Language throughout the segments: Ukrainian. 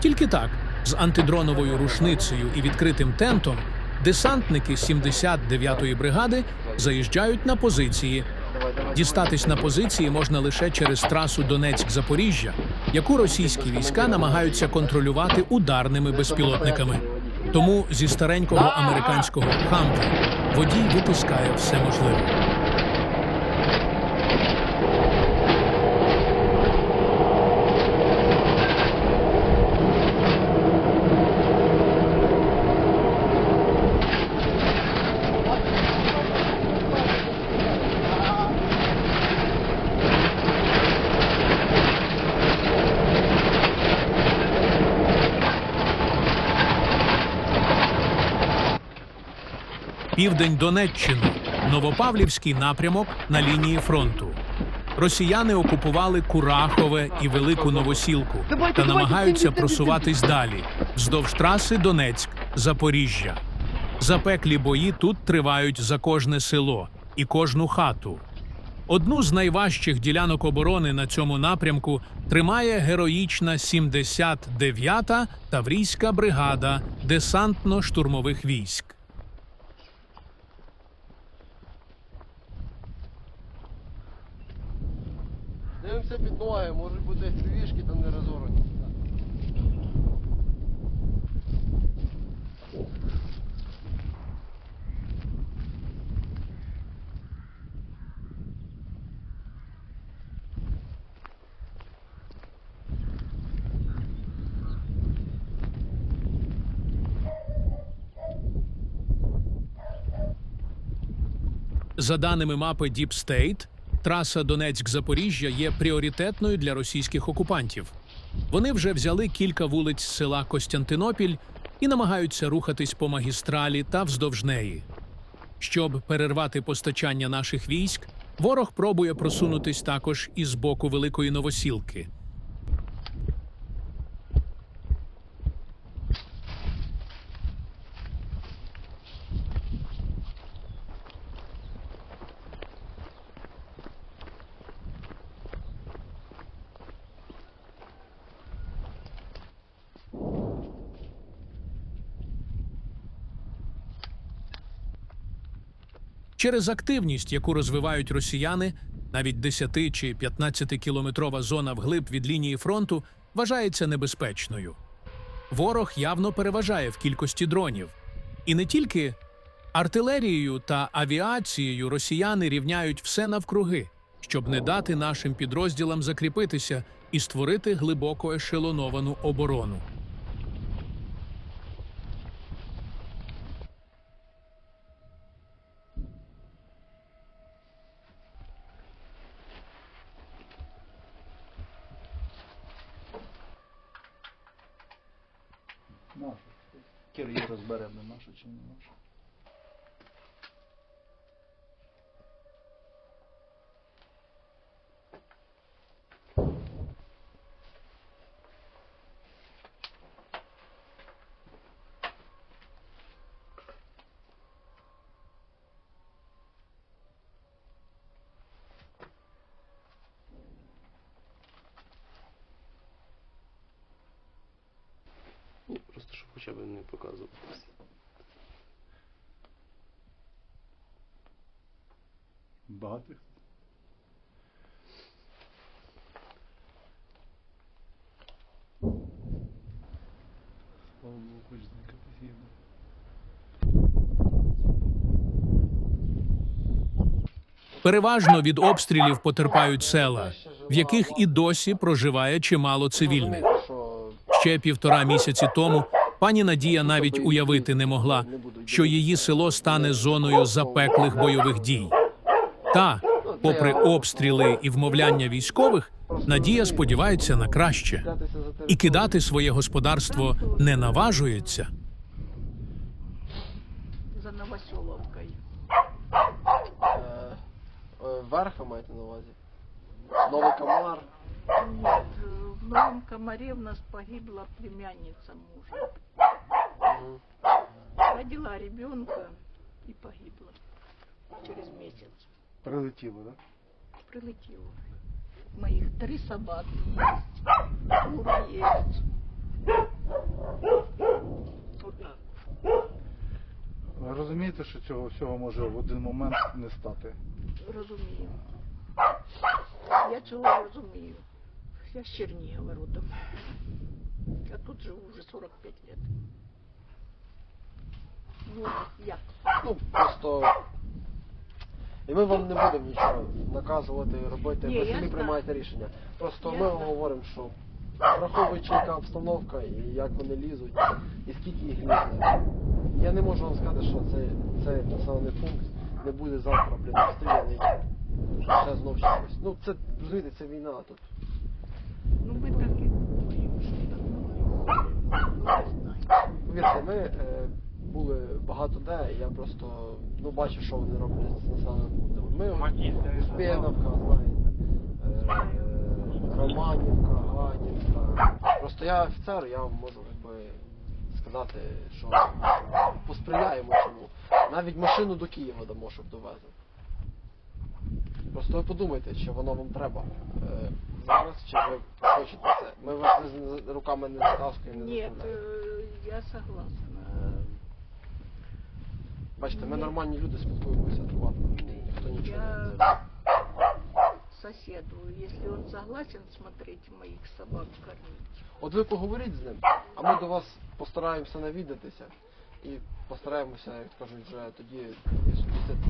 Тільки так, з антидроновою рушницею і відкритим тентом, десантники 79-ї бригади заїжджають на позиції. Дістатись на позиції можна лише через трасу Донецьк-Запоріжжя, яку російські війська намагаються контролювати ударними безпілотниками. Тому зі старенького американського хамка водій випускає все можливе. Південь Донеччини, Новопавлівський напрямок на лінії фронту. Росіяни окупували Курахове і Велику Новосілку та намагаються просуватись далі вздовж траси Донецьк, Запоріжжя. Запеклі бої тут тривають за кожне село і кожну хату. Одну з найважчих ділянок оборони на цьому напрямку тримає героїчна 79-та Таврійська бригада десантно-штурмових військ. Дивимося під ноги, можуть бути фішки там не розорвані. За даними мапи Deep State, траса Донецьк-Запоріжжя є пріоритетною для російських окупантів. Вони вже взяли кілька вулиць села Костянтинопіль і намагаються рухатись по магістралі та вздовж неї. Щоб перервати постачання наших військ, ворог пробує просунутись також і з боку Великої Новосілки. Через активність, яку розвивають росіяни, навіть 10 чи 15 кілометрова зона вглиб від лінії фронту вважається небезпечною. Ворог явно переважає в кількості дронів. І не тільки артилерією та авіацією росіяни рівняють все навкруги, щоб не дати нашим підрозділам закріпитися і створити глибоко ешелоновану оборону. Кир розберемо, нашу чи що чи Ну, просто щоб хоча б не показував. Багато. Слава Богу, хоч знайти їду. Переважно від обстрілів потерпають села, в яких і досі проживає чимало цивільних. Ще півтора місяці тому пані Надія навіть уявити не могла, що її село стане зоною запеклих бойових дій. Та, попри обстріли і вмовляння військових, Надія сподівається на краще і кидати своє господарство не наважується. за Новоселовкой. е, е, верха маєте на увазі? Новий комар. Нет, в Новом Комаре у нас погибла племянница мужа. Родила ребенка и погибла через месяц. Прилетіло, так? Прилетела. Моих три собаки есть. Кура есть. Вот. Ви розумієте, що цього всього може в один момент не стати? Розумію. Я цього розумію. Я з Чернігова родом. Я тут живу вже 45 лет. Ну, як? Ну, просто. І ми вам не будемо нічого наказувати, робити, Ні, ви я самі знаю. приймаєте рішення. Просто Я ми знаю. вам говоримо, що враховуючи яка обстановка і як вони лізуть, і скільки їх лізе. Я не можу вам сказати, що це, цей населений пункт не буде завтра, блін, обстріляний. Ще знов чимось. Ну це, розумієте, це війна тут. Ну, ми так і думаємо, що так воно. Ну, не знаю. Повірте, ми е, багато де, і я просто ну, бачив, що вони роблять з населеним пунктом. Ми Успєновка, знаєте, е, Романівка, Ганівка. Просто я офіцер, я вам можу якби, сказати, що посприяємо цьому. Навіть машину до Києва дамо, щоб довезли. Просто ви подумайте, чи воно вам треба е, зараз, чи ви хочете це. Ми вас з- руками не затаскуємо, не Нет, заставляємо. э, я согласна. Бачите, ми нормальні люди спілкуємося адекватно. Ніхто нічого не Я соседу, если он согласен смотреть моих собак кормить. От ви поговоріть з ним, а ми до вас постараємося навідатися і постараємося, як кажуть, вже тоді спустити.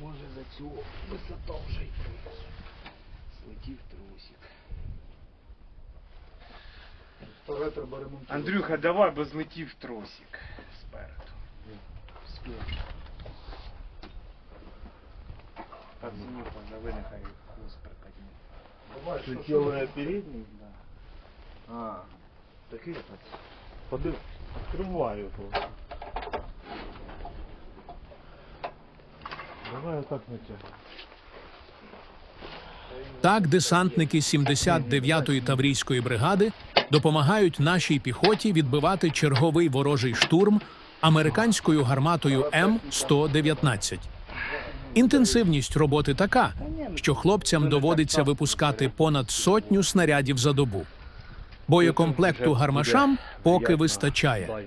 Може за цю висоту вже й злетів трусик. Старе треба ремонтувати. Андрюха, давай, бо злетів трусик спереду. Пацанів позови, нехай хвост прикатне. Давай, що, Слетелая передний? Да. А, так этот. Подив... Открываю его. Давай вот так натягивай. Так десантники 79-ї Таврійської бригади допомагають нашій піхоті відбивати черговий ворожий штурм американською гарматою М119. Інтенсивність роботи така, що хлопцям доводиться випускати понад сотню снарядів за добу. Боєкомплекту гармашам поки вистачає.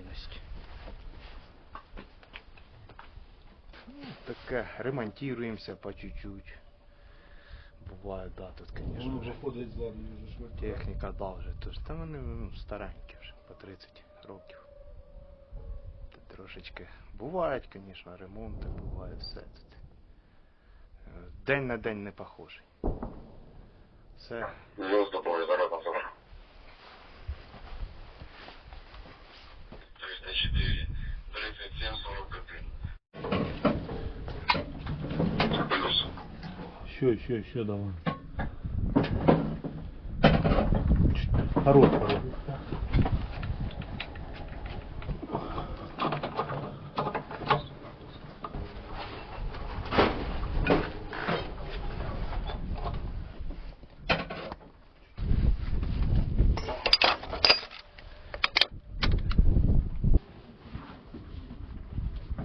Таке, ремонтуємося по чуть-чуть. Буває, да, тут, звісно, вже виходить з армії вже швидко. техніка да вже. Тож та вони ну, старенькі вже, по 30 років. Та трошечки. Бувають, звісно, ремонти, буває все тут. Е, День на день не похожий. Все 90 дорога пацана. 304, Еще, еще, еще давай. Хорош, хорош.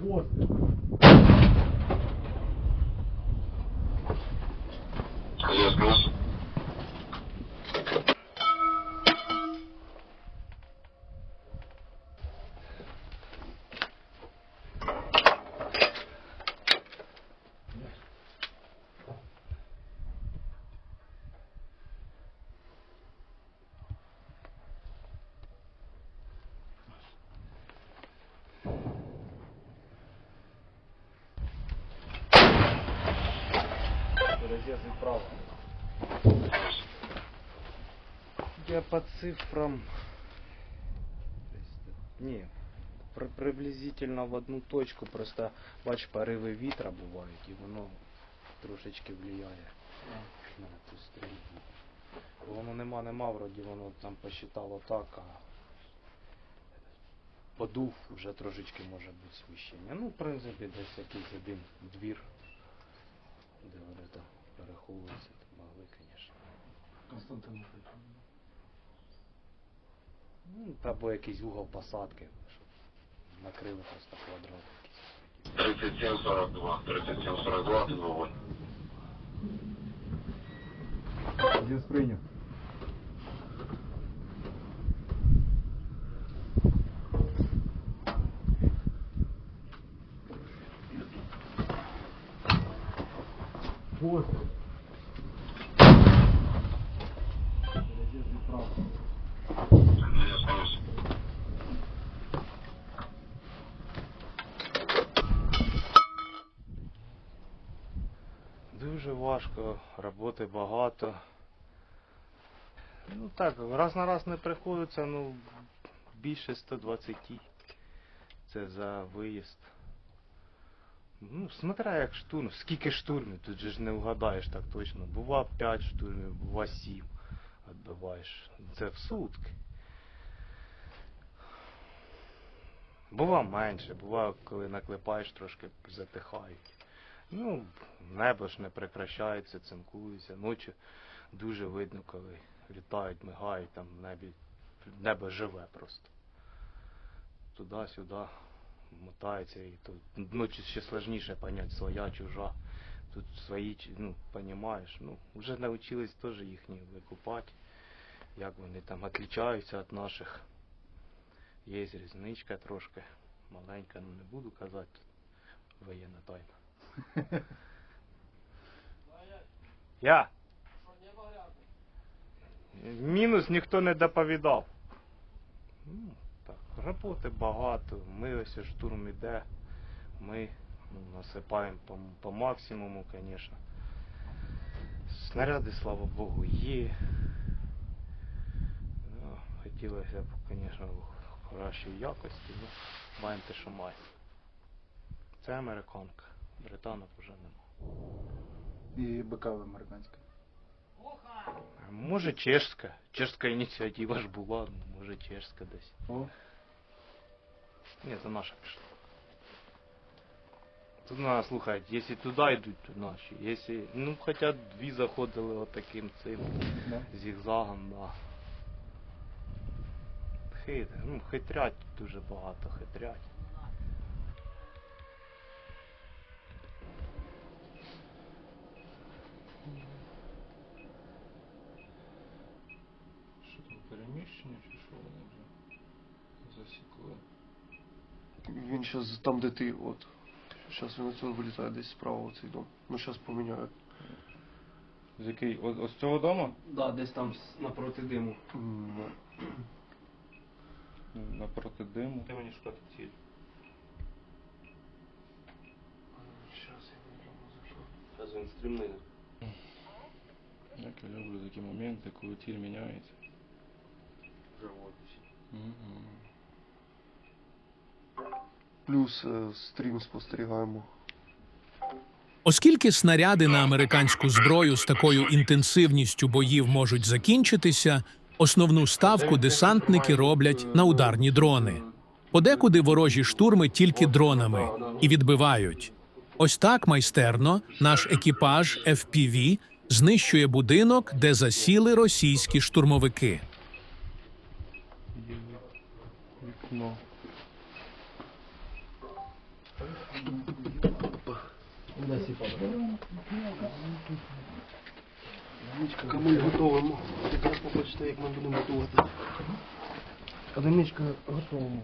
Вот. Здесь плюс. Розрізний право. Плюс. Я по цифрам... Не, при- приблизительно в одну точку, просто бач, пориви вітра бувають, і воно трошечки влияє на ту стрільбу. Воно нема, нема, вроді воно там посчитало так, а подув вже трошечки може бути свищення. Ну, в принципі, десь якийсь один двір, де вони там переховуються, могли, звісно. Константинополь. Ну, або якийсь угол посадки, щоб накрили просто квадрат якийсь. 37-42. 37-42. Один сприйняв. Вот. Минус, минус. Дуже важко, роботи багато. Ну так, раз на раз не приходиться, ну більше 120. Це за виїзд. Ну, смотря як штурм, скільки штурмів, тут же ж не вгадаєш так точно. Бува 5 штурмів, бува 7 відбиваєш. Це в сутки. Бува менше, бува, коли наклепаєш, трошки затихають. Ну, небо ж не прекращається, цинкується. Ночі дуже видно, коли літають, мигають, там в небі небо живе просто. Туди-сюди мотається і тут ночі ще складніше понять, своя, чужа. Тут свої, ну, понімаєш. Ну, вже навчились теж їхні викупати, як вони там відрізняються від наших. Є різничка трошки маленька, ну не буду казати, воєнна тайна. Я. Мінус ніхто не доповідав. Ну, так, роботи багато. Ми ось штурм іде. Ми ну, насипаємо по, по максимуму, звісно. Снаряди, слава Богу, є. Ну, хотілося б, звісно, в кращій якості, ну, маємо те, що маємо. Це американка. Британок вже нема. І БК американська. Може чешська. Чешська ініціатива ж була, ну, може чешська десь. О, Ні, це наша пішла. Тут надо слухати, якщо туди йдуть, то наші. Якщо, ну хоча дві заходили отаким цим да. зігзагом, да. Хит, ну, хитрять дуже багато, хитрять. Що там, переміщення чи що вони вже засікли? Він зараз там, де ти, от. Зараз він отсюди вилітає десь справа в цей дом. Ну зараз поміняю. З який? О, ось цього дому? Да, десь там напроти диму. Напроти диму. Ти мені шукати ціль. Зараз я виберу Зараз він стрімний. Як я люблю такі моменти, коли тіль міняється. Животись. Угу. Плюс е, стрім спостерігаємо. Оскільки снаряди на американську зброю з такою інтенсивністю боїв можуть закінчитися, основну ставку десантники роблять на ударні дрони. Подекуди ворожі штурми тільки дронами і відбивають. Ось так майстерно наш екіпаж FPV знищує будинок, де засіли російські штурмовики. Вікно. Камуль готовимо. Якраз побачите, як ми будемо готувати. Одиничка готовимо.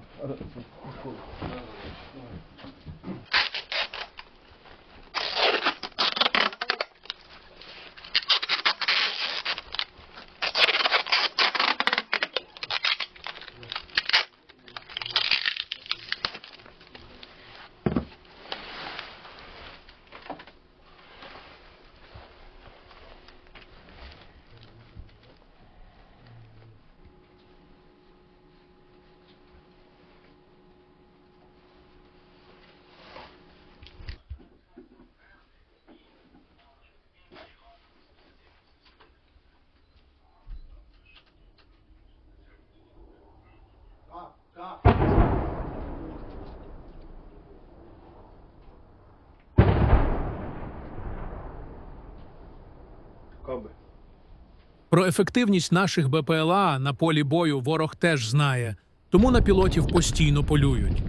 Про ефективність наших БПЛА на полі бою ворог теж знає, тому на пілотів постійно полюють.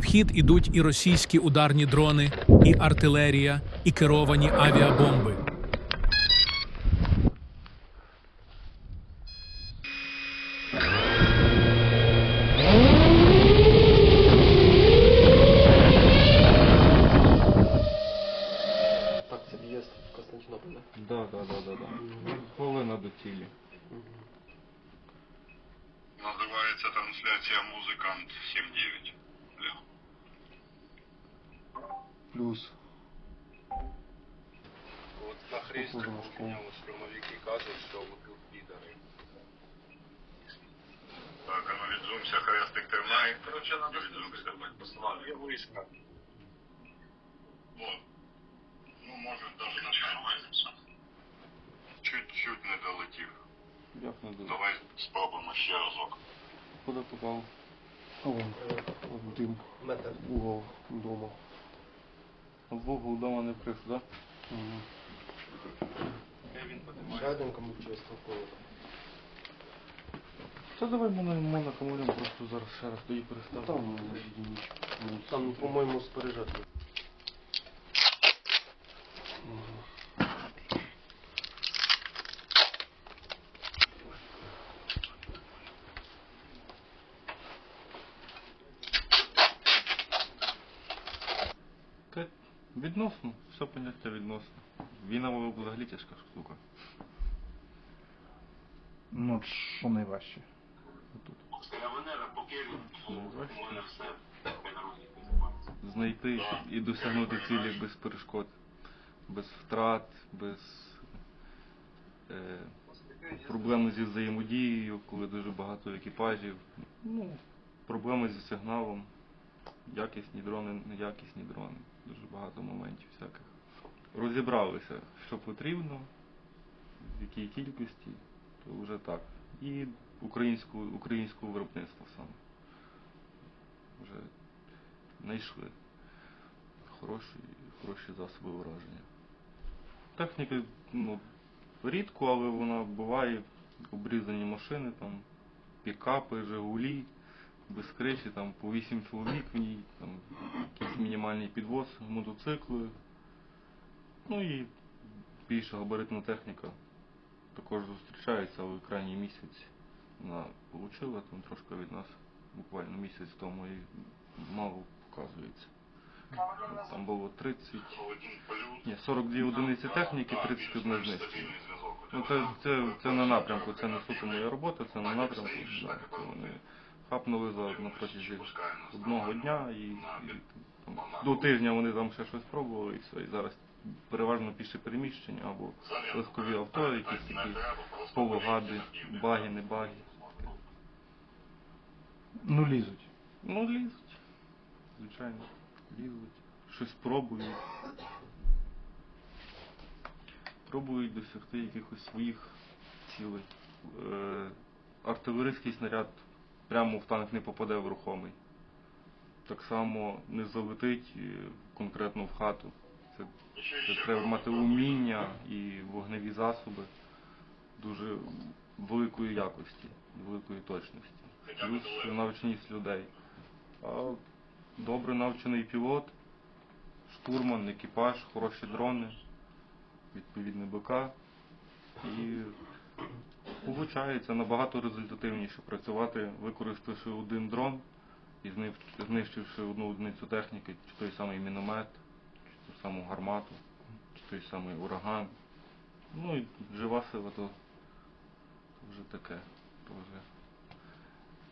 В хід ідуть і російські ударні дрони, і артилерія, і керовані авіабомби. Так, це в'їзд в Константинополь, Да, да, да, да, да. Хвилина до цілі. Називається трансляція Музикант 7-9. Лео. Плюс. От на хресті штурмовики кажуть, що тут підари. Так, а ну хрестик тримай. Короче, надо відзумся. Є вишка. О, ну може даже начинується. Чуть-чуть не долетів. Як не дуже. Давай спробуємо ще разок. Куди попав? А вон, от дим, Метр. угол дома. В вугол вдома не прийшов, да? Мгм. Ще один комусь стрілковий. Та давай ми монокомулем просто зараз ще раз тоді переставимо. Там. Ну, Там, по-моєму, споряджати. Та відносно, все поняття відносно. Війна взагалі тяжка штука. Ну, що найважче? Поки Ну. Знайти і досягнути цілі без перешкод, без втрат, без е, проблем зі взаємодією, коли дуже багато екіпажів. Ну, проблеми зі сигналом, якісні дрони, неякісні дрони. Дуже багато моментів всяких. Розібралися, що потрібно, в якій кількості, то вже так. І українську, українського виробництва саме. Вже знайшли хороші, хороші засоби враження. Техніка ну, рідко, але вона буває. Обрізані машини, там, пікапи, Жигулі, без криші, там по 8 чоловік в ній, там якийсь мінімальний підвоз, мотоцикли. Ну і більша габаритна техніка також зустрічається, але крайній місяць вона отримала там трошки від нас, буквально місяць тому і мало показується. Там було 30, ні, 42 одиниці техніки, 31 знищення. Ну це, це, це на напрямку, це не суто моя робота, це на напрямку. Да, це вони хапнули за на протязі одного дня і, і там, до тижня вони там ще щось пробували і все. І зараз переважно піше переміщення або легкові авто, якісь такі полугади, баги, не баги. Ну, лізуть. Ну, лізуть. Звичайно, лізуть. Щось пробують. Пробують досягти якихось своїх цілей. Е, артилерійський снаряд прямо в танк не попаде в рухомий. Так само не залетить е, конкретно в хату. Це, треба мати уміння і вогневі засоби дуже великої якості, великої точності. Плюс навченість людей. А добре навчений пілот, штурман, екіпаж, хороші дрони, відповідне БК. І виходить набагато результативніше працювати, використавши один дрон і знищивши одну одиницю техніки, чи той самий міномет, ту саму гармату, чи той самий ураган. Ну і жива сила то, вже таке, то вже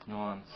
нюанс.